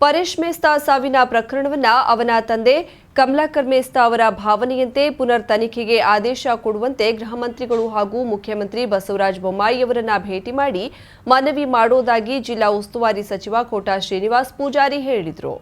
ಪರೇಶ್ ಮೇಸ್ತಾ ಸಾವಿನ ಪ್ರಕರಣವನ್ನ ಅವನ ತಂದೆ ಕಮಲಾಕರ್ ಮೇಸ್ತಾ ಅವರ ಭಾವನೆಯಂತೆ ಪುನರ್ ತನಿಖೆಗೆ ಆದೇಶ ಕೊಡುವಂತೆ ಗೃಹ ಮಂತ್ರಿಗಳು ಹಾಗೂ ಮುಖ್ಯಮಂತ್ರಿ ಬಸವರಾಜ ಬೊಮ್ಮಾಯಿ ಅವರನ್ನ ಭೇಟಿ ಮಾಡಿ ಮನವಿ ಮಾಡೋದಾಗಿ ಜಿಲ್ಲಾ ಉಸ್ತುವಾರಿ ಸಚಿವ ಕೋಟಾ ಶ್ರೀನಿವಾಸ್ ಪೂಜಾರಿ ಹೇಳಿದರು.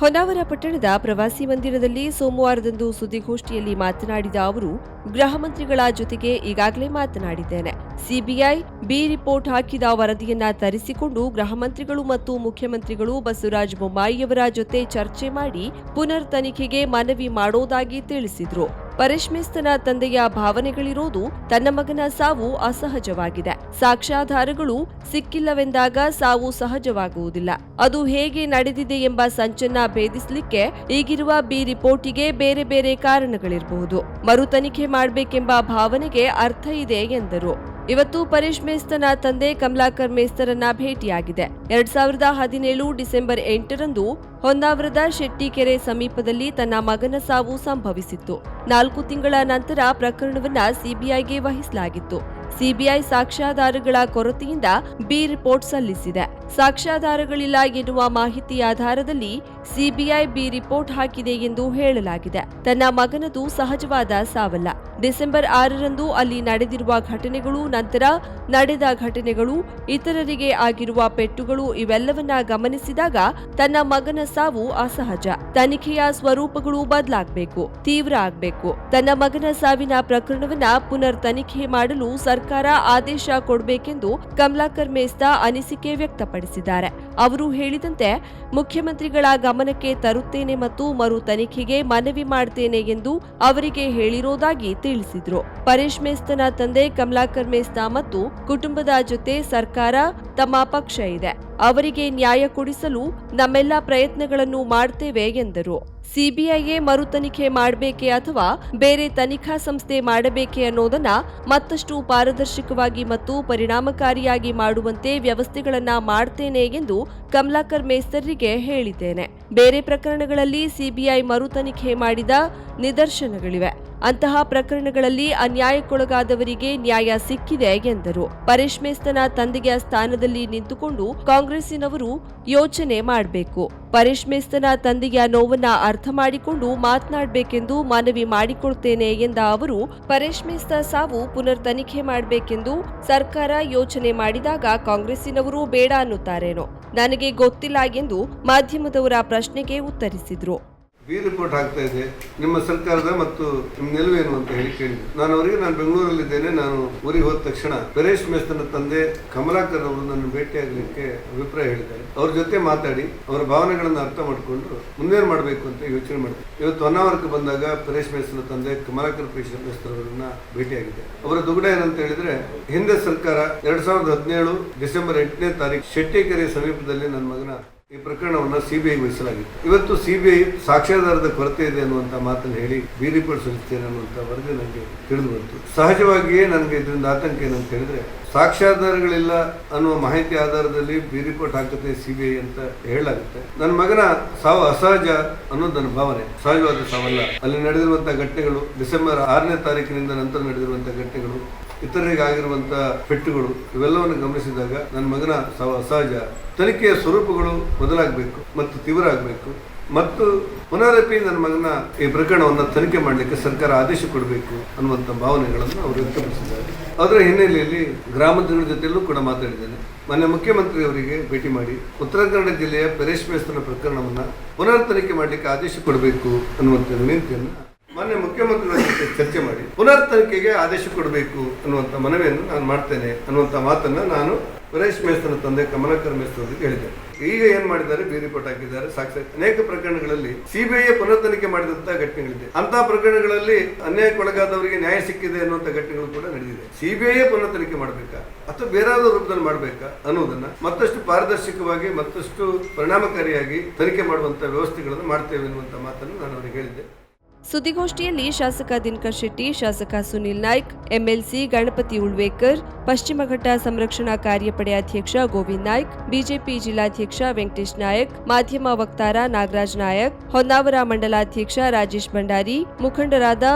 ಹೊನ್ನಾವರ ಪಟ್ಟಣದ ಪ್ರವಾಸಿ ಮಂದಿರದಲ್ಲಿ ಸೋಮವಾರದಂದು ಸುದ್ದಿಗೋಷ್ಠಿಯಲ್ಲಿ ಮಾತನಾಡಿದ ಅವರು, ಗೃಹ ಮಂತ್ರಿಗಳ ಜೊತೆಗೆ ಈಗಾಗಲೇ ಮಾತನಾಡಿದ್ದೇನೆ. ಸಿಬಿಐ ಬಿ ರಿಪೋರ್ಟ್ ಹಾಕಿದ ವರದಿಯನ್ನ ತರಿಸಿಕೊಂಡು ಗೃಹ ಮಂತ್ರಿಗಳು ಮತ್ತು ಮುಖ್ಯಮಂತ್ರಿಗಳು ಬಸವರಾಜ ಬೊಮ್ಮಾಯಿಯವರ ಜೊತೆ ಚರ್ಚೆ ಮಾಡಿ ಪುನರ್ ತನಿಖೆಗೆ ಮನವಿ ಮಾಡೋದಾಗಿ ತಿಳಿಸಿದ್ರು. ಪರೇಶ್ಮೇಸ್ತನ ತಂದೆಯ ಭಾವನೆಗಳಿರೋದು ತನ್ನ ಮಗನ ಸಾವು ಅಸಹಜವಾಗಿದೆ. ಸಾಕ್ಷ್ಯಾಧಾರಗಳು ಸಿಕ್ಕಿಲ್ಲವೆಂದಾಗ ಸಾವು ಸಹಜವಾಗುವುದಿಲ್ಲ. ಅದು ಹೇಗೆ ನಡೆದಿದೆ ಎಂಬ ಸಂಚನ್ನ ಭೇದಿಸಲಿಕ್ಕೆ ಈಗಿರುವ ಬಿ ರಿಪೋರ್ಟಿಗೆ ಬೇರೆ ಬೇರೆ ಕಾರಣಗಳಿರಬಹುದು. ಮರು ತನಿಖೆ ಮಾಡಬೇಕೆಂಬ ಭಾವನೆಗೆ ಅರ್ಥ ಇದೆ ಎಂದರು. ಇವತ್ತು ಪರೇಶ್ ಮೇಸ್ತನ ತಂದೆ ಕಮಲಾಕರ್ ಮೇಸ್ತರನ್ನ ಭೇಟಿಯಾಗಿದೆ. ಎರಡ್ ಸಾವಿರದ ಹದಿನೇಳು ಡಿಸೆಂಬರ್ ಎಂಟರಂದು ಹೊನ್ನಾವರದ ಶೆಟ್ಟಿಕೆರೆ ಸಮೀಪದಲ್ಲಿ ತನ್ನ ಮಗನ ಸಾವು ಸಂಭವಿಸಿತ್ತು. ನಾಲ್ಕು ತಿಂಗಳ ನಂತರ ಪ್ರಕರಣವನ್ನ ಸಿಬಿಐಗೆ ವಹಿಸಲಾಗಿತ್ತು. ಸಿಬಿಐ ಸಾಕ್ಷ್ಯಾಧಾರಗಳ ಕೊರತೆಯಿಂದ ಬಿ ರಿಪೋರ್ಟ್ ಸಲ್ಲಿಸಿದೆ. ಸಾಕ್ಷ್ಯಾಧಾರಗಳಿಲ್ಲ ಎನ್ನುವ ಮಾಹಿತಿ ಆಧಾರದಲ್ಲಿ ಸಿಬಿಐ ಬಿ ರಿಪೋರ್ಟ್ ಹಾಕಿದೆ ಎಂದು ಹೇಳಲಾಗಿದೆ. ತನ್ನ ಮಗನದು ಸಹಜವಾದ ಸಾವಲ್ಲ. ಡಿಸೆಂಬರ್ ಆರರಂದು ಅಲ್ಲಿ ನಡೆದಿರುವ ಘಟನೆಗಳು, ನಂತರ ನಡೆದ ಘಟನೆಗಳು, ಇತರರಿಗೆ ಆಗಿರುವ ಪೆಟ್ಟುಗಳು ಇವೆಲ್ಲವನ್ನ ಗಮನಿಸಿದಾಗ ತನ್ನ ಮಗನ ಸಾವು ಅಸಹಜ. ತನಿಖೆಯ ಸ್ವರೂಪಗಳು ಬದಲಾಗಬೇಕು, ತೀವ್ರ ಆಗಬೇಕು. ತನ್ನ ಮಗನ ಸಾವಿನ ಪ್ರಕರಣವನ್ನ ಪುನರ್ ತನಿಖೆ ಮಾಡಲು ಸರ್ಕಾರ ಆದೇಶ ಕೊಡಬೇಕೆಂದು ಕಮಲಾಕರ್ ಮೇಸ್ತಾ ಅನಿಸಿಕೆ ವ್ಯಕ್ತಪಡಿಸಿದ್ದಾರೆ. ಅವರು ಹೇಳಿದಂತೆ, ಮುಖ್ಯಮಂತ್ರಿಗಳ ಗಮನಕ್ಕೆ ತರುತ್ತೇನೆ ಮತ್ತು ಮರು ತನಿಖೆಗೆ ಮನವಿ ಮಾಡ್ತೇನೆ ಎಂದು ಅವರಿಗೆ ಹೇಳಿರೋದಾಗಿ ತಿಳಿಸಿದ್ರು. ಪರೇಶ್ ಮೇಸ್ತನ ತಂದೆ ಕಮಲಾಕರ್ ಮೇಸ್ತಾ ಮತ್ತು ಕುಟುಂಬದ ಜೊತೆ ಸರ್ಕಾರ ತಮ್ಮ ಪಕ್ಷ ಇದೆ. ಅವರಿಗೆ ನ್ಯಾಯ ಕೊಡಿಸಲು ನಮ್ಮೆಲ್ಲ ಪ್ರಯತ್ನಗಳನ್ನು ಮಾಡ್ತೇವೆ ಎಂದರು. ಸಿಬಿಐಯೇ ಮರು ತನಿಖೆ ಮಾಡಬೇಕೆ ಅಥವಾ ಬೇರೆ ತನಿಖಾ ಸಂಸ್ಥೆ ಮಾಡಬೇಕೆ ಅನ್ನೋದನ್ನ ಮತ್ತಷ್ಟು ಪಾರದರ್ಶಕವಾಗಿ ಮತ್ತು ಪರಿಣಾಮಕಾರಿಯಾಗಿ ಮಾಡುವಂತೆ ವ್ಯವಸ್ಥೆಗಳನ್ನ ಮಾಡ್ತೇನೆ ಎಂದು ಕಮಲಾಕರ್ ಮೇಸ್ತರಿಗೆ ಹೇಳಿದ್ದೇನೆ. ಬೇರೆ ಪ್ರಕರಣಗಳಲ್ಲಿ ಸಿಬಿಐ ಮರು ತನಿಖೆ ಮಾಡಿದ ನಿದರ್ಶನಗಳಿವೆ. ಅಂತಹ ಪ್ರಕರಣಗಳಲ್ಲಿ ಅನ್ಯಾಯಕ್ಕೊಳಗಾದವರಿಗೆ ನ್ಯಾಯ ಸಿಕ್ಕಿದೆ ಎಂದರು. ಪರೇಶ್ ಮೇಸ್ತನ ತಂದೆಯ ಸ್ಥಾನದಲ್ಲಿ ನಿಂತುಕೊಂಡು ಕಾಂಗ್ರೆಸ್ಸಿನವರು ಯೋಚನೆ ಮಾಡಬೇಕು. ಪರೇಶ್ ಮೇಸ್ತನ ತಂದೆಯ ನೋವನ್ನ ಅರ್ಥ ಮಾಡಿಕೊಂಡು ಮಾತನಾಡಬೇಕೆಂದು ಮನವಿ ಮಾಡಿಕೊಳ್ತೇನೆ ಎಂದ ಅವರು, ಪರೇಶ್ ಮೇಸ್ತ ಸಾವು ಪುನರ್ ತನಿಖೆ ಮಾಡಬೇಕೆಂದು ಸರ್ಕಾರ ಯೋಚನೆ ಮಾಡಿದಾಗ ಕಾಂಗ್ರೆಸ್ಸಿನವರು ಬೇಡ ಅನ್ನುತ್ತಾರೇನೋ. ನನಗೆ ಗೊತ್ತಿಲ್ಲ ಎಂದು ಮಾಧ್ಯಮದವರ ಪ್ರಶ್ನೆಗೆ ಉತ್ತರಿಸಿದ್ರು. ಬಿ ರಿಪೋರ್ಟ್ ಆಗ್ತಾ ಇದೆ. ನಿಮ್ಮ ಸರ್ಕಾರದ ಮತ್ತು ನಿಮ್ಮ ನಿಲುವೇನು ಅಂತ ಹೇಳಿ ಕೇಳಿದೆ ನಾನು ಅವರಿಗೆ ನಾನು ಬೆಂಗಳೂರಲ್ಲಿದ್ದೇನೆ. ನಾನು ಊರಿಗೆ ಹೋದ ತಕ್ಷಣ ಪರೇಶ್ ಮೇಸ್ತನ ತಂದೆ ಕಮಲಾಕರ್ ಅವರು ನನ್ನ ಭೇಟಿಯಾಗಲಿಕ್ಕೆ ಅಭಿಪ್ರಾಯ ಹೇಳಿದ್ದಾರೆ. ಅವ್ರ ಜೊತೆ ಮಾತಾಡಿ, ಅವರ ಭಾವನೆಗಳನ್ನು ಅರ್ಥ ಮಾಡಿಕೊಂಡು ಮುಂದೇನು ಮಾಡಬೇಕು ಅಂತ ಯೋಚನೆ ಮಾಡಿದೆ. ಇವತ್ತು ಹೊನ್ನಾವರಕ್ಕೆ ಬಂದಾಗ ಪರೇಶ್ ಮೇಸ್ತನ ತಂದೆ ಕಮಲಾಕರ್ ಪರೇಶ್ ಮೇಸ್ತರ್ ಅವರನ್ನ ಅವರ ದುಗುಡ ಏನಂತ ಹೇಳಿದ್ರೆ, ಹಿಂದೆ ಸರ್ಕಾರ ಎರಡ್ ಸಾವಿರದ ಹದಿನೇಳು ಡಿಸೆಂಬರ್ ಎಂಟನೇ ತಾರೀಕು ಶೆಟ್ಟಿಕೆರೆ ಸಮೀಪದಲ್ಲಿ ನನ್ನ ಮಗನ ಈ ಪ್ರಕರಣವನ್ನು ಸಿಬಿಐ ವಹಿಸಲಾಗಿತ್ತು ಇವತ್ತು ಸಿಬಿಐ ಸಾಕ್ಷ್ಯಾಧಾರದ ಕೊರತೆ ಇದೆ ಅನ್ನುವಂಥ ಮಾತನ್ನು ಹೇಳಿ ಬಿ ರಿಪೋರ್ಟ್ ಸಲ್ಲಿಸ್ತೇನೆ ಅನ್ನುವಂಥ ವರದಿ ನನಗೆ ತಿಳಿದು ಬಂತು. ಸಹಜವಾಗಿಯೇ ನನಗೆ ಇದರಿಂದ ಆತಂಕ ಏನಂತ ಹೇಳಿದ್ರೆ ಸಾಕ್ಷ್ಯಾಧಾರಗಳಿಲ್ಲ ಅನ್ನುವ ಮಾಹಿತಿ ಆಧಾರದಲ್ಲಿ ಬಿ ರಿಪೋರ್ಟ್ ಹಾಕುತ್ತೆ ಸಿಬಿಐ ಅಂತ ಹೇಳಲಾಗುತ್ತೆ. ನನ್ನ ಮಗನ ಸಾವು ಅಸಹಜ ಅನ್ನೋದು ನನ್ನ ಭಾವನೆ. ಸಹಜವಾದ ಸಾವಲ್ಲ. ಅಲ್ಲಿ ನಡೆದಿರುವಂತಹ ಘಟನೆಗಳು ಡಿಸೆಂಬರ್ ಆರನೇ ತಾರೀಕಿನಿಂದ ನಂತರ ನಡೆದಿರುವಂತಹ ಘಟನೆಗಳು ಇತರರಿಗೆ ಆಗಿರುವಂತ ಪೆಟ್ಟುಗಳು, ಇವೆಲ್ಲವನ್ನು ಗಮನಿಸಿದಾಗ ನನ್ನ ಮಗನ ಸಾವು ಅಸಹಜ. ತನಿಖೆಯ ಸ್ವರೂಪಗಳು ಬದಲಾಗಬೇಕು ಮತ್ತು ತೀವ್ರ ಆಗಬೇಕು. ಮತ್ತು ಪುನರಪಿ ನನ್ನ ಮಗನ ಈ ಪ್ರಕರಣವನ್ನು ತನಿಖೆ ಮಾಡಲಿಕ್ಕೆ ಸರ್ಕಾರ ಆದೇಶ ಕೊಡಬೇಕು ಅನ್ನುವಂಥ ಭಾವನೆಗಳನ್ನು ಅವರು ವ್ಯಕ್ತಪಡಿಸಿದ್ದಾರೆ. ಅದರ ಹಿನ್ನೆಲೆಯಲ್ಲಿ ಗ್ರಾಮಸ್ಥರ ಜೊತೆಯಲ್ಲೂ ಕೂಡ ಮಾತಾಡಿದ್ದೇನೆ. ಮೊನ್ನೆ ಮುಖ್ಯಮಂತ್ರಿಯವರಿಗೆ ಭೇಟಿ ಮಾಡಿ ಉತ್ತರ ಕನ್ನಡ ಜಿಲ್ಲೆಯ ಪರೇಶ್ ಮೇಸ್ತನ ಪ್ರಕರಣವನ್ನು ಪುನರ್ ತನಿಖೆ ಮಾಡಲಿಕ್ಕೆ ಆದೇಶ ಕೊಡಬೇಕು ಅನ್ನುವಂಥ ವಿನಂತಿಯನ್ನು ಮಾನ್ಯ ಮುಖ್ಯಮಂತ್ರಿಗಳ ಜೊತೆ ಚರ್ಚೆ ಮಾಡಿ ಪುನರ್ ತನಿಖೆಗೆ ಆದೇಶ ಕೊಡಬೇಕು ಅನ್ನುವಂಥ ಮನವಿಯನ್ನು ನಾನು ಮಾಡ್ತೇನೆ ಅನ್ನುವಂಥ ಮಾತನ್ನು ನಾನು ಪುರೇಶ್ ಮೇಸ್ತನ ತಂದೆ ಕಮಲಾಕರ್ ಮೇಸ್ತರಿಗೆ ಹೇಳಿದೆ ಈಗ ಏನ್ ಮಾಡಿದ್ದಾರೆ? ಬೀದಿ ರಿಪೋರ್ಟ್ ಹಾಕಿದ್ದಾರೆ. ಸಾಕ್ಷಿ ಅನೇಕ ಪ್ರಕರಣಗಳಲ್ಲಿ ಸಿಬಿಐ ಪುನರ್ ತನಿಖೆ ಮಾಡಿದಂತಹ ಘಟನೆಗಳಿದೆ. ಅಂತಹ ಪ್ರಕರಣಗಳಲ್ಲಿ ಅನ್ಯಾಯಕ್ಕೊಳಗಾದವರಿಗೆ ನ್ಯಾಯ ಸಿಕ್ಕಿದೆ ಅನ್ನುವಂಥ ಘಟನೆಗಳು ಕೂಡ ನಡೆದಿದೆ. ಸಿಬಿಐ ಪುನರ್ ತನಿಖೆ ಮಾಡಬೇಕಾ? ಅಥವಾ ಬೇರಾದ ರೂಪದಲ್ಲಿ ಮಾಡಬೇಕಾ ಅನ್ನೋದನ್ನ ಮತ್ತಷ್ಟು ಪಾರದರ್ಶಕವಾಗಿ, ಮತ್ತಷ್ಟು ಪರಿಣಾಮಕಾರಿಯಾಗಿ ತನಿಖೆ ಮಾಡುವಂತಹ ವ್ಯವಸ್ಥೆಗಳನ್ನು ಮಾಡ್ತೇವೆ ಅನ್ನುವಂಥ ಮಾತನ್ನು ನಾನು ಅವರಿಗೆ ಹೇಳಿದ್ದೆ. ಸುದ್ದಿಗೋಷ್ಠಿಯಲ್ಲಿ ಶಾಸಕ ದಿನಕರ್ ಶೆಟ್ಟಿ, ಶಾಸಕ ಸುನಿಲ್ ನಾಯ್ಕ್, ಎಂಎಲ್ಸಿ ಗಣಪತಿ ಉಳ್ವೇಕರ್, ಪಶ್ಚಿಮ ಘಟ್ಟ ಸಂರಕ್ಷಣಾ ಕಾರ್ಯಪಡೆ ಅಧ್ಯಕ್ಷ ಗೋವಿಂದ್ ನಾಯ್ಕ್, ಬಿಜೆಪಿ ಜಿಲ್ಲಾಧ್ಯಕ್ಷ ವೆಂಕಟೇಶ್ ನಾಯಕ್, ಮಾಧ್ಯಮ ವಕ್ತಾರ ನಾಗರಾಜ್ ನಾಯಕ್, ಹೊನ್ನಾವರ ಮಂಡಲಾಧ್ಯಕ್ಷ ರಾಜೇಶ್ ಭಂಡಾರಿ, ಮುಖಂಡರಾದ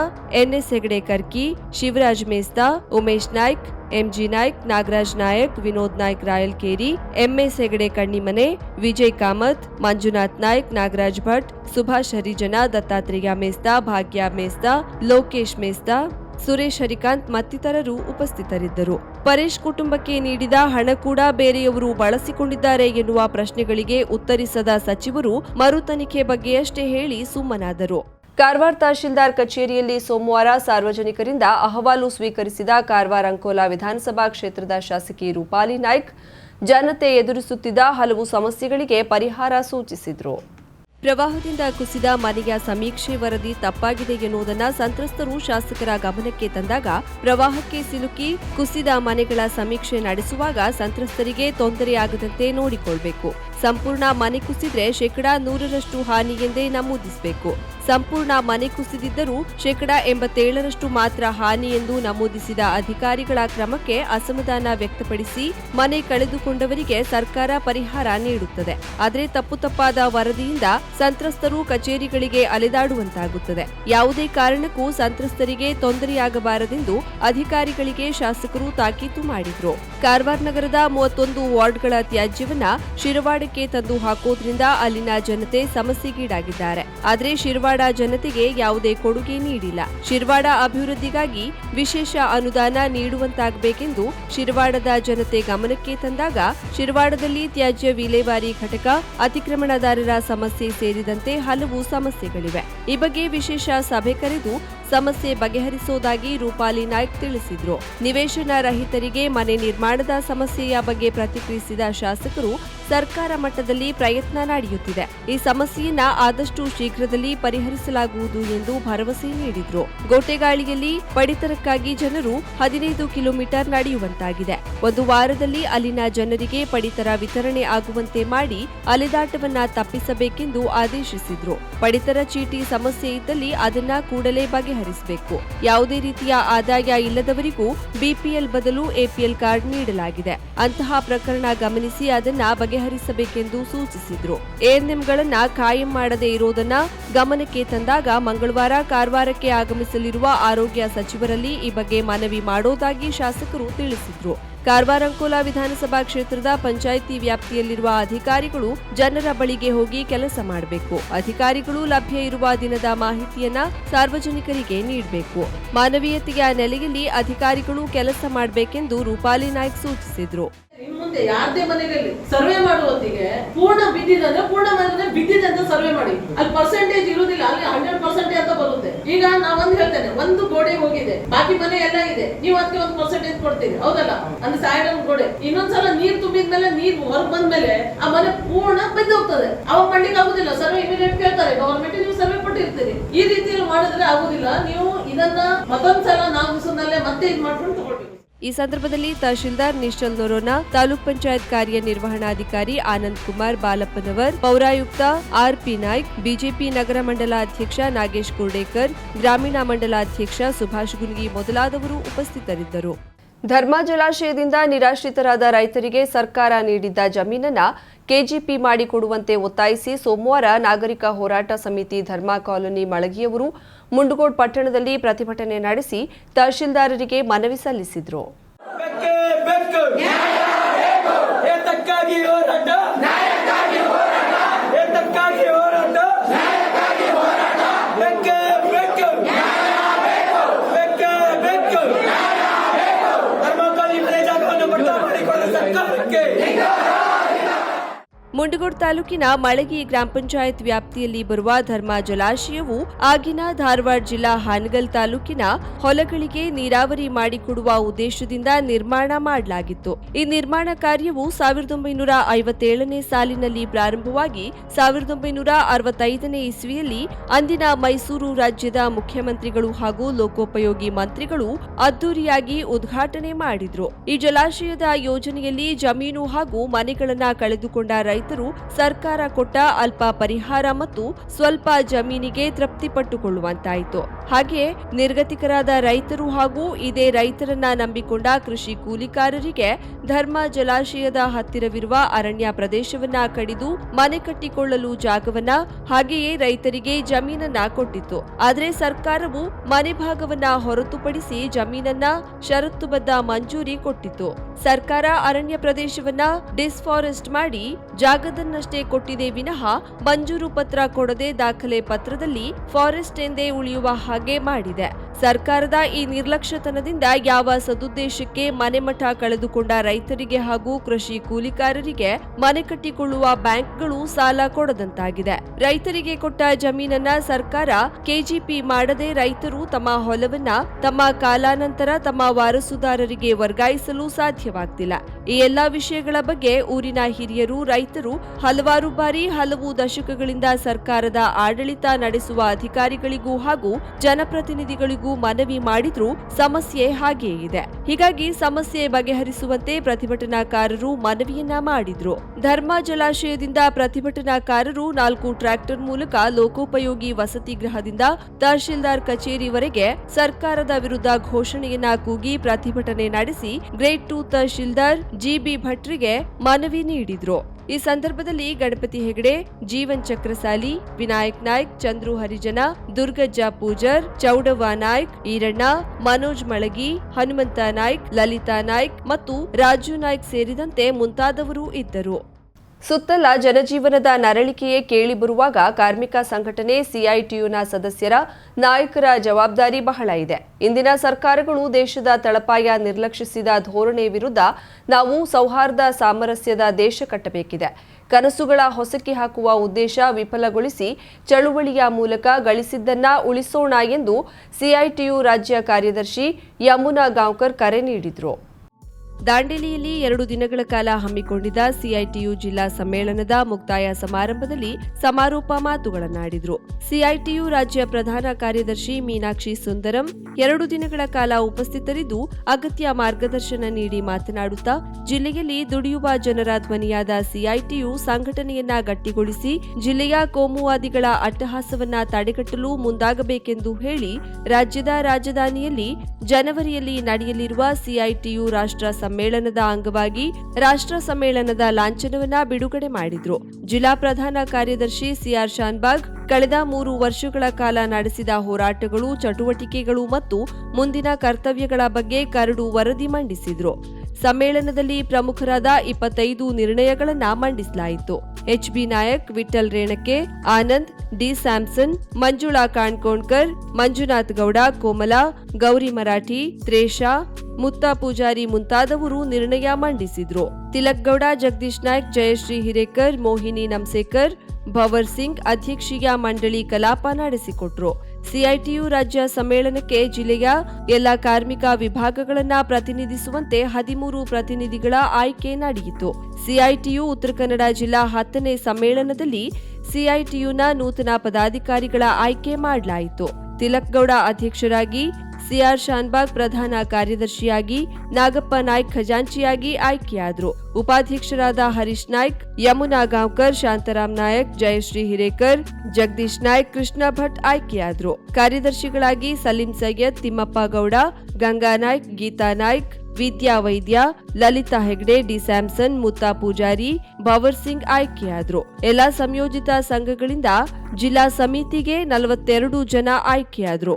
NS Hegde Karki, Shivraj Mesta, Umesh Naik MG Naik, Nagaraj Nayak, Vinod Naik Royalkeri MA Hegde Kannimane, Vijay Kamath, Manjunath Naik, Nagaraj Bhat, Subhash Harijana, Dattatreya Mesta, Bhagya Mesta, Lokesh Mesta, Suresh Harikant ಮತ್ತಿತರರು ಉಪಸ್ಥಿತರಿದ್ದರು. ಪರೇಶ್ ಕುಟುಂಬಕ್ಕೆ ನೀಡಿದ ಹಣ ಕೂಡ ಬೇರೆಯವರು ಬಳಸಿಕೊಂಡಿದ್ದಾರೆ ಎನ್ನುವ ಪ್ರಶ್ನೆಗಳಿಗೆ ಉತ್ತರಿಸದ ಸಚಿವರು ಮರು ತನಿಖೆ ಬಗ್ಗೆಯಷ್ಟೇ ಹೇಳಿ ಸುಮ್ಮನಾದರು. ಕಾರವಾರ ತಹಶೀಲ್ದಾರ್ ಕಚೇರಿಯಲ್ಲಿ ಸೋಮವಾರ ಸಾರ್ವಜನಿಕರಿಂದ ಅಹವಾಲು ಸ್ವೀಕರಿಸಿದ ಕಾರವಾರ ಅಂಕೋಲಾ ವಿಧಾನಸಭಾ ಕ್ಷೇತ್ರದ ಶಾಸಕಿ ರೂಪಾಲಿ ನಾಯ್ಕ್, ಜನತೆ ಎದುರಿಸುತ್ತಿದ್ದ ಹಲವು ಸಮಸ್ಯೆಗಳಿಗೆ ಪರಿಹಾರ ಸೂಚಿಸಿದರು. ಪ್ರವಾಹದಿಂದ ಕುಸಿದ ಮನೆಯ ಸಮೀಕ್ಷೆ ವರದಿ ತಪ್ಪಾಗಿದೆ ಎನ್ನುವುದನ್ನು ಸಂತ್ರಸ್ತರು ಶಾಸಕರ ಗಮನಕ್ಕೆ ತಂದಾಗ ಪ್ರವಾಹಕ್ಕೆ ಸಿಲುಕಿ ಕುಸಿದ ಮನೆಗಳ ಸಮೀಕ್ಷೆ ನಡೆಸುವಾಗ ಸಂತ್ರಸ್ತರಿಗೆ ತೊಂದರೆಯಾಗದಂತೆ ನೋಡಿಕೊಳ್ಬೇಕು. ಸಂಪೂರ್ಣ ಮನೆ ಕುಸಿದ್ರೆ ಶೇಕಡಾ ನೂರರಷ್ಟು ಹಾನಿ ಎಂದೇ ನಮೂದಿಸಬೇಕು. ಸಂಪೂರ್ಣ ಮನೆ ಕುಸಿದಿದ್ದರೂ ಶೇಕಡಾ ಎಂಬತ್ತೇಳರಷ್ಟು ಮಾತ್ರ ಹಾನಿ ಎಂದು ನಮೂದಿಸಿದ ಅಧಿಕಾರಿಗಳ ಕ್ರಮಕ್ಕೆ ಅಸಮಾಧಾನ ವ್ಯಕ್ತಪಡಿಸಿ ಮನೆ ಕಳೆದುಕೊಂಡವರಿಗೆ ಸರ್ಕಾರ ಪರಿಹಾರ ನೀಡುತ್ತದೆ. ಆದರೆ ತಪ್ಪು ತಪ್ಪಾದ ವರದಿಯಿಂದ ಸಂತ್ರಸ್ತರು ಕಚೇರಿಗಳಿಗೆ ಅಲೆದಾಡುವಂತಾಗುತ್ತದೆ. ಯಾವುದೇ ಕಾರಣಕ್ಕೂ ಸಂತ್ರಸ್ತರಿಗೆ ತೊಂದರೆಯಾಗಬಾರದೆಂದು ಅಧಿಕಾರಿಗಳಿಗೆ ಶಾಸಕರು ತಾಕೀತು ಮಾಡಿದ್ರು. ಕಾರವಾರ ನಗರದ ಮೂವತ್ತೊಂದು ವಾರ್ಡ್ಗಳ ತ್ಯಾಜ್ಯವನ್ನ ಶಿರವಾಡಕ್ಕೆ ತಂದು ಹಾಕೋದ್ರಿಂದ ಅಲ್ಲಿನ ಜನತೆ ಸಮಸ್ಯೆಗೀಡಾಗಿದ್ದಾರೆ. ಆದರೆ ಶಿರ್ವಾಡ ಜನತೆಗೆ ಯಾವುದೇ ಕೊಡುಗೆ ನೀಡಿಲ್ಲ. ಶಿರ್ವಾಡ ಅಭಿವೃದ್ಧಿಗಾಗಿ ವಿಶೇಷ ಅನುದಾನ ನೀಡುವಂತಾಗಬೇಕೆಂದು ಶಿರ್ವಾಡದ ಜನತೆ ಗಮನಕ್ಕೆ ತಂದಾಗ ಶಿರ್ವಾಡದಲ್ಲಿ ತ್ಯಾಜ್ಯ ವಿಲೇವಾರಿ ಘಟಕ, ಅತಿಕ್ರಮಣದಾರರ ಸಮಸ್ಯೆ ಸೇರಿದಂತೆ ಹಲವು ಸಮಸ್ಯೆಗಳಿವೆ. ಈ ಬಗ್ಗೆ ವಿಶೇಷ ಸಭೆ ಕರೆದು ಸಮಸ್ಯೆ ಬಗೆಹರಿಸುವುದಾಗಿ ರೂಪಾಲಿ ನಾಯ್ಕ್ ತಿಳಿಸಿದರು. ನಿವೇಶನ ರಹಿತರಿಗೆ ಮನೆ ನಿರ್ಮಾಣದ ಸಮಸ್ಯೆಯ ಬಗ್ಗೆ ಪ್ರತಿಕ್ರಿಯಿಸಿದ ಶಾಸಕರು, ಸರ್ಕಾರ ಮಟ್ಟದಲ್ಲಿ ಪ್ರಯತ್ನ ನಡೆಯುತ್ತಿದೆ. ಈ ಸಮಸ್ಯೆಯನ್ನ ಆದಷ್ಟು ಶೀಘ್ರದಲ್ಲಿ ಪರಿಹರಿಸಲಾಗುವುದು ಎಂದು ಭರವಸೆ ನೀಡಿದರು. ಗೋಟೆಗಾಳಿಯಲ್ಲಿ ಪಡಿತರಕ್ಕಾಗಿ ಜನರು ಹದಿನೈದು ಕಿಲೋಮೀಟರ್ ನಡೆಯುವಂತಾಗಿದೆ. ಒಂದು ವಾರದಲ್ಲಿ ಅಲ್ಲಿನ ಜನರಿಗೆ ಪಡಿತರ ವಿತರಣೆ ಆಗುವಂತೆ ಮಾಡಿ ಅಲೆದಾಟವನ್ನ ತಪ್ಪಿಸಬೇಕೆಂದು ಆದೇಶಿಸಿದ್ರು. ಪಡಿತರ ಚೀಟಿ ಸಮಸ್ಯೆ ಇದ್ದಲ್ಲಿ ಅದನ್ನ ಕೂಡಲೇ ಬಗೆಹರಿಸಬೇಕು ಯಾವುದೇ ರೀತಿಯ ಆದಾಯ ಇಲ್ಲದವರಿಗೂ ಬಿಪಿಎಲ್ ಬದಲು ಎಪಿಎಲ್ ಕಾರ್ಡ್ ನೀಡಲಾಗಿದೆ. ಅಂತಹ ಪ್ರಕರಣ ಗಮನಿಸಿ ಅದನ್ನ ಬಗೆಹರಿಸಬೇಕೆಂದು ಸೂಚಿಸಿದ್ರು. ಎಎನ್ಎಂಗಳನ್ನ ಕಾಯಂ ಮಾಡದೇ ಇರೋದನ್ನ ಗಮನಕ್ಕೆ ತಂದಾಗ ಮಂಗಳವಾರ ಕಾರವಾರಕ್ಕೆ ಆಗಮಿಸಲಿರುವ ಆರೋಗ್ಯ ಸಚಿವರಲ್ಲಿ ಈ ಬಗ್ಗೆ ಮನವಿ ಮಾಡೋದಾಗಿ ಶಾಸಕರು ತಿಳಿಸಿದ್ರು. ಕಾರವಾರ ಅಂಕೋಲಾ ವಿಧಾನಸಭಾ ಕ್ಷೇತ್ರದ ಪಂಚಾಯಿತಿ ವ್ಯಾಪ್ತಿಯಲ್ಲಿರುವ ಅಧಿಕಾರಿಗಳು ಜನರ ಬಳಿಗೆ ಹೋಗಿ ಕೆಲಸ ಮಾಡಬೇಕು. ಅಧಿಕಾರಿಗಳು ಲಭ್ಯ ಇರುವ ದಿನದ ಮಾಹಿತಿಯನ್ನ ಸಾರ್ವಜನಿಕರಿಗೆ ನೀಡಬೇಕು. ಮಾನವೀಯತೆಯ ನೆಲೆಯಲ್ಲಿ ಅಧಿಕಾರಿಗಳು ಕೆಲಸ ಮಾಡಬೇಕೆಂದು ರೂಪಾಲಿ ನಾಯ್ಕ್ ಸೂಚಿಸಿದ್ರು. ಮುಂದೆ ಯಾರದೇ ಮನೆಗಳಲ್ಲಿ ಸರ್ವೆ ಮಾಡುವ ಹೊತ್ತಿಗೆ ಪೂರ್ಣ ಬಿದ್ದಿದೆ ಪೂರ್ಣ ಮನೆ ಬಿದ್ದಿದೆ ಅಂತ ಸರ್ವೆ ಮಾಡಿ. ಅಲ್ಲಿ ಪರ್ಸೆಂಟೇಜ್ ಇರುವುದಿಲ್ಲ ಅಲ್ಲಿ ಹಂಡ್ರೆಡ್ ಪರ್ಸೆಂಟೇಜ್ ಅಂತ ಬರುತ್ತೆ. ಈಗ ನಾವೊಂದು ಹೇಳ್ತೇನೆ, ಒಂದು ಗೋಡೆ ಹೋಗಿದೆ, ಬಾಕಿ ಮನೆ ಎಲ್ಲ ಇದೆ. ನೀವು ಅದಕ್ಕೆ ಒಂದು ಪರ್ಸೆಂಟೇಜ್ ಕೊಡ್ತೀರಿ, ಹೌದಲ್ಲ? ಅಂದ್ರೆ ಸಾವಿರ ಗೋಡೆ. ಇನ್ನೊಂದ್ಸಲ ನೀರ್ ತುಂಬಿದ್ಮೇಲೆ ನೀರ್ ಹೊರಗ್ ಬಂದ್ಮೇಲೆ ಆ ಮನೆ ಪೂರ್ಣ ಬಿದ್ದು ಹೋಗ್ತದೆ ಅವಾಗ ಮಾಡ್ಲಿಕ್ಕೆ ಆಗುದಿಲ್ಲ. ಸರ್ವೆ ಇಮಿಡಿಯೇಟ್ ಕೇಳ್ತಾರೆ ಗವರ್ಮೆಂಟ್ ನೀವು ಸರ್ವೆ ಕೊಟ್ಟಿರ್ತೀರಿ. ಈ ರೀತಿಯಲ್ಲಿ ಮಾಡಿದ್ರೆ ಆಗುದಿಲ್ಲ. ನೀವು ಇದನ್ನ ಮತ್ತೊಂದ್ಸಲ ನಾವು ಮತ್ತೆ ಇದ್ ಮಾಡ್ಕೊಂಡು ತಗೊಳ್ಬೇಕು. ಈ ಸಂದರ್ಭದಲ್ಲಿ ತಹಶೀಲ್ದಾರ್ ನಿಶ್ಚಲ್ ನೊರೋನಾ ತಾಲೂಕ್ ಪಂಚಾಯತ್ ಕಾರ್ಯನಿರ್ವಹಣಾಧಿಕಾರಿ ಆನಂದ್ ಕುಮಾರ್ ಬಾಲಪ್ಪನವರ್, ಪೌರಾಯುಕ್ತ ಆರ್ ಪಿ ನಾಯ್ಕ್, ಬಿಜೆಪಿ ನಗರ ಮಂಡಲ ಅಧ್ಯಕ್ಷ ನಾಗೇಶ್ ಕುರ್ಡೇಕರ್, ಗ್ರಾಮೀಣ ಮಂಡಲ ಅಧ್ಯಕ್ಷ ಸುಭಾಷ್ ಗುನ್ಗಿ ಮೊದಲಾದವರು ಉಪಸ್ಥಿತರಿದ್ದರು. ಧರ್ಮ ಜಲಾಶಯದಿಂದ ನಿರಾಶ್ರಿತರಾದ ರೈತರಿಗೆ ಸರ್ಕಾರ ನೀಡಿದ್ದ ಜಮೀನನ್ನ ಕೆಜಿಪಿ ಮಾಡಿಕೊಡುವಂತೆ ಒತ್ತಾಯಿಸಿ ಸೋಮವಾರ ನಾಗರಿಕ ಹೋರಾಟ ಸಮಿತಿ ಧರ್ಮ ಕಾಲೋನಿ ಮಳಗಿಯವರು ಮುಂಡಗೋಡ್ ಪಟ್ಟಣದಲ್ಲಿ ಪ್ರತಿಭಟನೆ ನಡೆಸಿ ತಹಶೀಲ್ದಾರರಿಗೆ ಮನವಿ ಸಲ್ಲಿಸಿದರು. ಮುಂಡಗೋಡ್ ತಾಲೂಕಿನ ಮಳಗಿ ಗ್ರಾಮ ಪಂಚಾಯತ್ ವ್ಯಾಪ್ತಿಯಲ್ಲಿ ಬರುವ ಧರ್ಮ ಜಲಾಶಯವು ಆಗಿನ ಧಾರವಾಡ ಜಿಲ್ಲಾ ಹಾನಗಲ್ ತಾಲೂಕಿನ ಹೊಲಗಳಿಗೆ ನೀರಾವರಿ ಮಾಡಿಕೊಡುವ ಉದ್ದೇಶದಿಂದ ನಿರ್ಮಾಣ ಮಾಡಲಾಗಿತ್ತು. ಈ ನಿರ್ಮಾಣ ಕಾರ್ಯವು ಸಾವಿರದ ಒಂಬೈನೂರ ಐವತ್ತೇಳನೇ ಸಾಲಿನಲ್ಲಿ ಪ್ರಾರಂಭವಾಗಿ ಸಾವಿರದ ಒಂಬೈನೂರ ಅರವತ್ತೈದನೇ ಇಸ್ವಿಯಲ್ಲಿ ಅಂದಿನ ಮೈಸೂರು ರಾಜ್ಯದ ಮುಖ್ಯಮಂತ್ರಿಗಳು ಹಾಗೂ ಲೋಕೋಪಯೋಗಿ ಮಂತ್ರಿಗಳು ಅದ್ದೂರಿಯಾಗಿ ಉದ್ಘಾಟನೆ ಮಾಡಿದ್ರು. ಈ ಜಲಾಶಯದ ಯೋಜನೆಯಲ್ಲಿ ಜಮೀನು ಹಾಗೂ ಮನೆಗಳನ್ನು ಕಳೆದುಕೊಂಡ ರೈತರು ಸರ್ಕಾರ ಕೊಟ್ಟ ಅಲ್ಪ ಪರಿಹಾರ ಮತ್ತು ಸ್ವಲ್ಪ ಜಮೀನಿಗೆ ತೃಪ್ತಿಪಟ್ಟುಕೊಳ್ಳುವಂತಾಯಿತು. ಹಾಗೆಯೇ ನಿರ್ಗತಿಕರಾದ ರೈತರು ಹಾಗೂ ಇದೇ ರೈತರನ್ನ ನಂಬಿಕೊಂಡ ಕೃಷಿ ಕೂಲಿಕಾರರಿಗೆ ಧರ್ಮ ಜಲಾಶಯದ ಹತ್ತಿರವಿರುವ ಅರಣ್ಯ ಪ್ರದೇಶವನ್ನ ಕಡಿದು ಮನೆ ಕಟ್ಟಿಕೊಳ್ಳಲು ಜಾಗವನ್ನ ಹಾಗೆಯೇ ರೈತರಿಗೆ ಜಮೀನನ್ನ ಕೊಟ್ಟಿತ್ತು. ಆದರೆ ಸರ್ಕಾರವು ಮನೆ ಭಾಗವನ್ನ ಹೊರತುಪಡಿಸಿ ಜಮೀನನ್ನ ಷರತ್ತುಬದ್ಧ ಮಂಜೂರಿ ಕೊಟ್ಟಿತ್ತು. ಸರ್ಕಾರ ಅರಣ್ಯ ಪ್ರದೇಶವನ್ನ ಡಿಸ್ಫಾರೆಸ್ಟ್ ಮಾಡಿ ಜಾಗದನ್ನಷ್ಟೇ ಕೊಟ್ಟಿದೆ ವಿನಃ ಮಂಜೂರು ಪತ್ರ ಕೊಡದೆ ದಾಖಲೆ ಪತ್ರದಲ್ಲಿ ಫಾರೆಸ್ಟ್ ಎಂದೇ ಉಳಿಯುವ ಹಾಗೆ ಮಾಡಿದೆ. ಸರ್ಕಾರದ ಈ ನಿರ್ಲಕ್ಷ್ಯತನದಿಂದ ಯಾವ ಸದುದ್ದೇಶಕ್ಕೆ ಮನೆಮಠ ಕಳೆದುಕೊಂಡ ರೈತರಿಗೆ ಹಾಗೂ ಕೃಷಿ ಕೂಲಿಕಾರರಿಗೆ ಮನೆ ಕಟ್ಟಿಕೊಳ್ಳುವ ಬ್ಯಾಂಕ್ಗಳು ಸಾಲ ಕೊಡದಂತಾಗಿದೆ. ರೈತರಿಗೆ ಕೊಟ್ಟ ಜಮೀನನ್ನ ಸರ್ಕಾರ ಕೆಜಿಪಿ ಮಾಡದೆ ರೈತರು ತಮ್ಮ ಹೊಲವನ್ನ ತಮ್ಮ ಕಾಲಾನಂತರ ತಮ್ಮ ವಾರಸುದಾರರಿಗೆ ವರ್ಗಾಯಿಸಲು ಸಾಧ್ಯವಾಗ್ತಿಲ್ಲ. ಈ ಎಲ್ಲಾ ವಿಷಯಗಳ ಬಗ್ಗೆ ಊರಿನ ಹಿರಿಯರು, ರೈತರು ಹಲವಾರು ಬಾರಿ ಹಲವು ದಶಕಗಳಿಂದ ಸರ್ಕಾರದ ಆಡಳಿತ ನಡೆಸುವ ಅಧಿಕಾರಿಗಳಿಗೂ ಹಾಗೂ ಜನಪ್ರತಿನಿಧಿಗಳಿಗೂ ಮನವಿ ಮಾಡಿದ್ರೂ ಸಮಸ್ಯೆ ಹಾಗೆಯೇ ಇದೆ. ಹೀಗಾಗಿ ಸಮಸ್ಯೆ ಬಗೆಹರಿಸುವಂತೆ ಪ್ರತಿಭಟನಾಕಾರರು ಮನವಿಯನ್ನ ಮಾಡಿದ್ರು. ಧರ್ಮ ಜಲಾಶಯದಿಂದ ಪ್ರತಿಭಟನಾಕಾರರು ನಾಲ್ಕು ಟ್ರ್ಯಾಕ್ಟರ್ ಮೂಲಕ ಲೋಕೋಪಯೋಗಿ ವಸತಿ ಗೃಹದಿಂದ ತಹಶೀಲ್ದಾರ್ ಕಚೇರಿವರೆಗೆ ಸರ್ಕಾರದ ವಿರುದ್ಧ ಘೋಷಣೆಯನ್ನ ಕೂಗಿ ಪ್ರತಿಭಟನೆ ನಡೆಸಿ ಗ್ರೇಟ್ ಟು ತಹಶೀಲ್ದಾರ್ ಜಿಬಿ ಭಟ್ರಿಗೆ ಮನವಿ ನೀಡಿದ್ರು. ಈ ಸಂದರ್ಭದಲ್ಲಿ ಗಣಪತಿ ಹೆಗಡೆ, ಜೀವನ್ ಚಕ್ರಸಾಲಿ, ವಿನಾಯಕ್ ನಾಯ್ಕ್, ಚಂದ್ರು ಹರಿಜನ ದುರ್ಗಜ್ಜ ಪೂಜರ್, ಚೌಡವ್ವ ನಾಯ್ಕ್, ಈರಣ್ಣ, ಮನೋಜ್ ಮಳಗಿ, ಹನುಮಂತ ನಾಯ್ಕ್, ಲಲಿತಾ ನಾಯ್ಕ್ ಮತ್ತು ರಾಜು ನಾಯ್ಕ್ ಸೇರಿದಂತೆ ಮುಂತಾದವರು ಇದ್ದರು. ಸುತ್ತಲ ಜನಜೀವನದ ನರಳಿಕೆಯೇ ಕೇಳಿಬರುವಾಗ ಕಾರ್ಮಿಕ ಸಂಘಟನೆ ಸಿಐಟಿಯುನ ಸದಸ್ಯರ ನಾಯಕರ ಜವಾಬ್ದಾರಿ ಬಹಳ ಇದೆ. ಇಂದಿನ ಸರ್ಕಾರಗಳು ದೇಶದ ತಳಪಾಯ ನಿರ್ಲಕ್ಷಿಸಿದ ಧೋರಣೆ ವಿರುದ್ಧ ನಾವು ಸೌಹಾರ್ದ ಸಾಮರಸ್ಯದ ದೇಶ ಕಟ್ಟಬೇಕಿದೆ. ಕನಸುಗಳ ಹೊಸಕಿ ಹಾಕುವ ಉದ್ದೇಶ ವಿಫಲಗೊಳಿಸಿ ಚಳುವಳಿಯ ಮೂಲಕ ಗಳಿಸಿದ್ದನ್ನ ಉಳಿಸೋಣ ಎಂದು ಸಿಐಟಿಯು ರಾಜ್ಯ ಕಾರ್ಯದರ್ಶಿ ಯಮುನಾ ಗಾಂವ್ಕರ್ ಕರೆ ನೀಡಿದರು. ದಾಂಡೇಲಿಯಲ್ಲಿ ಎರಡು ದಿನಗಳ ಕಾಲ ಹಮ್ಮಿಕೊಂಡಿದ್ದ ಸಿಐಟಿಯು ಜಿಲ್ಲಾ ಸಮ್ಮೇಳನದ ಮುಕ್ತಾಯ ಸಮಾರಂಭದಲ್ಲಿ ಸಮಾರೋಪ ಮಾತುಗಳನ್ನಾಡಿದರು. ಸಿಐಟಿಯು ರಾಜ್ಯ ಪ್ರಧಾನ ಕಾರ್ಯದರ್ಶಿ ಮೀನಾಕ್ಷಿ ಸುಂದರಂ ಎರಡು ದಿನಗಳ ಕಾಲ ಉಪಸ್ಥಿತರಿದ್ದು, ಅಗತ್ಯ ಮಾರ್ಗದರ್ಶನ ನೀಡಿ ಮಾತನಾಡುತ್ತಾ, ಜಿಲ್ಲೆಯಲ್ಲಿ ದುಡಿಯುವ ಜನರ ಧ್ವನಿಯಾದ ಸಿಐಟಿಯು ಸಂಘಟನೆಯನ್ನ ಗಟ್ಟಿಗೊಳಿಸಿ, ಜಿಲ್ಲೆಯ ಕೋಮುವಾದಿಗಳ ಅಟ್ಟಹಾಸವನ್ನ ತಡೆಗಟ್ಟಲು ಮುಂದಾಗಬೇಕೆಂದು ಹೇಳಿ, ರಾಜ್ಯದ ರಾಜಧಾನಿಯಲ್ಲಿ ಜನವರಿಯಲ್ಲಿ ನಡೆಯಲಿರುವ ಸಿಐಟಿಯು ರಾಷ್ಟ್ರ ಸಮ್ಮೇಳನದ ಅಂಗವಾಗಿ ರಾಷ್ಟ್ರ ಸಮ್ಮೇಳನದ ಲಾಂಛನವನ್ನ ಬಿಡುಗಡೆ ಮಾಡಿದ್ರು. ಜಿಲ್ಲಾ ಪ್ರಧಾನ ಕಾರ್ಯದರ್ಶಿ ಸಿಆರ್ ಶಾನ್ಬಾಗ್ ಕಳೆದ ಮೂರು ವರ್ಷಗಳ ಕಾಲ ನಡೆಸಿದ ಹೋರಾಟಗಳು, ಚಟುವಟಿಕೆಗಳು ಮತ್ತು ಮುಂದಿನ ಕರ್ತವ್ಯಗಳ ಬಗ್ಗೆ ಕರಡು ವರದಿ ಮಂಡಿಸಿದ್ರು. ಸಮ್ಮೇಳನದಲ್ಲಿ ಪ್ರಮುಖರಾದ ಇಪ್ಪತ್ತೈದು ನಿರ್ಣಯಗಳನ್ನು ಮಂಡಿಸಲಾಯಿತು. ಎಚ್ಬಿ ನಾಯಕ್ ವಿಠಲ್ ರೇಣಕೆ, ಆನಂದ್, ಡಿ ಸ್ಯಾಮ್ಸನ್, ಮಂಜುಳಾ ಕಾಣ್ಕೋಣ್ಕರ್, ಮಂಜುನಾಥ್ ಗೌಡ, ಕೋಮಲಾ, ಗೌರಿ ಮರಾಠಿ, ತ್ರೇಷಾ, ಮುತ್ತಾ ಪೂಜಾರಿ ಮುಂತಾದವರು ನಿರ್ಣಯ ಮಂಡಿಸಿದ್ರು. ತಿಲಕ್ ಗೌಡ, ಜಗದೀಶ್ ನಾಯ್ಕ್, ಜಯಶ್ರೀ ಹಿರೇಕರ್, ಮೋಹಿನಿ ನಮ್ಸೇಕರ್, ಭವರ್ ಸಿಂಗ್ ಅಧ್ಯಕ್ಷೀಯ ಮಂಡಳಿ ಕಲಾಪ ನಡೆಸಿಕೊಟ್ರು. ಸಿಐಟಿಯು ರಾಜ್ಯ ಸಮ್ಮೇಳನಕ್ಕೆ ಜಿಲ್ಲೆಯ ಎಲ್ಲ ಕಾರ್ಮಿಕ ವಿಭಾಗಗಳನ್ನ ಪ್ರತಿನಿಧಿಸುವಂತೆ ಹದಿಮೂರು ಪ್ರತಿನಿಧಿಗಳ ಆಯ್ಕೆ ನಡೆಯಿತು. ಸಿಐಟಿಯು ಉತ್ತರ ಕನ್ನಡ ಜಿಲ್ಲಾ ಹತ್ತನೇ ಸಮ್ಮೇಳನದಲ್ಲಿ ಸಿಐಟಿಯುನ ನೂತನ ಪದಾಧಿಕಾರಿಗಳ ಆಯ್ಕೆ ಮಾಡಲಾಯಿತು. ತಿಲಕ್ಗೌಡ ಅಧ್ಯಕ್ಷರಾಗಿ ಸಿಆರ್ ಶಾನ್ಬಾಗ್ ಪ್ರಧಾನ ಕಾರ್ಯದರ್ಶಿಯಾಗಿ ನಾಗಪ್ಪ ನಾಯ್ಕ್ ಖಜಾಂಚಿಯಾಗಿ ಆಯ್ಕೆಯಾದರು. ಉಪಾಧ್ಯಕ್ಷರಾದ ಹರೀಶ್ ನಾಯ್ಕ್, ಯಮುನಾ ಗಾಂವ್ಕರ್, ಶಾಂತರಾಮ್ ನಾಯಕ್, ಜಯಶ್ರೀ ಹಿರೇಕರ್, ಜಗದೀಶ್ ನಾಯ್ಕ್, ಕೃಷ್ಣ ಭಟ್ ಆಯ್ಕೆಯಾದರು. ಕಾರ್ಯದರ್ಶಿಗಳಾಗಿ ಸಲೀಂ ಸೈಯದ್, ತಿಮ್ಮಪ್ಪ ಗೌಡ, ಗಂಗಾ ನಾಯ್ಕ್, ಗೀತಾ ನಾಯ್ಕ್, ವಿದ್ಯಾ ವೈದ್ಯ, ಲಲಿತಾ ಹೆಗ್ಡೆ, ಡಿ ಸ್ಯಾಮ್ಸನ್, ಮುತ್ತಾ ಪೂಜಾರಿ, ಭವರ್ ಸಿಂಗ್ ಆಯ್ಕೆಯಾದರು. ಎಲ್ಲಾ ಸಂಯೋಜಿತ ಸಂಘಗಳಿಂದ ಜಿಲ್ಲಾ ಸಮಿತಿಗೆ ನಲವತ್ತೆರಡು ಜನ ಆಯ್ಕೆಯಾದ್ರು.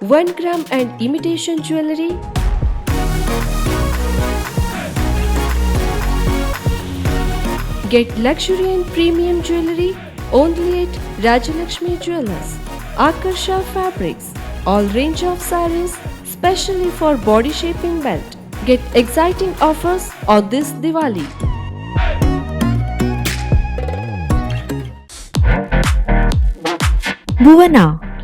1 gram and imitation jewelry, Get luxury and premium jewelry only at Rajalakshmi Jewelers. Akarsha Fabrics, all range of sarees specially for body shaping belt. Get exciting offers on this Diwali. Bhuwana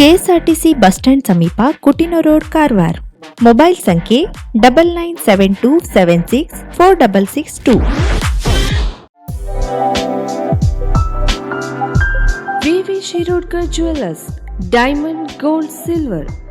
KSRTC bus stand ಸಮೀಪ Kutina road Karwar. Mobile ಸಂಖ್ಯೆ double nine seven two seven six four double six two VV Shirodkar jewellers diamond gold silver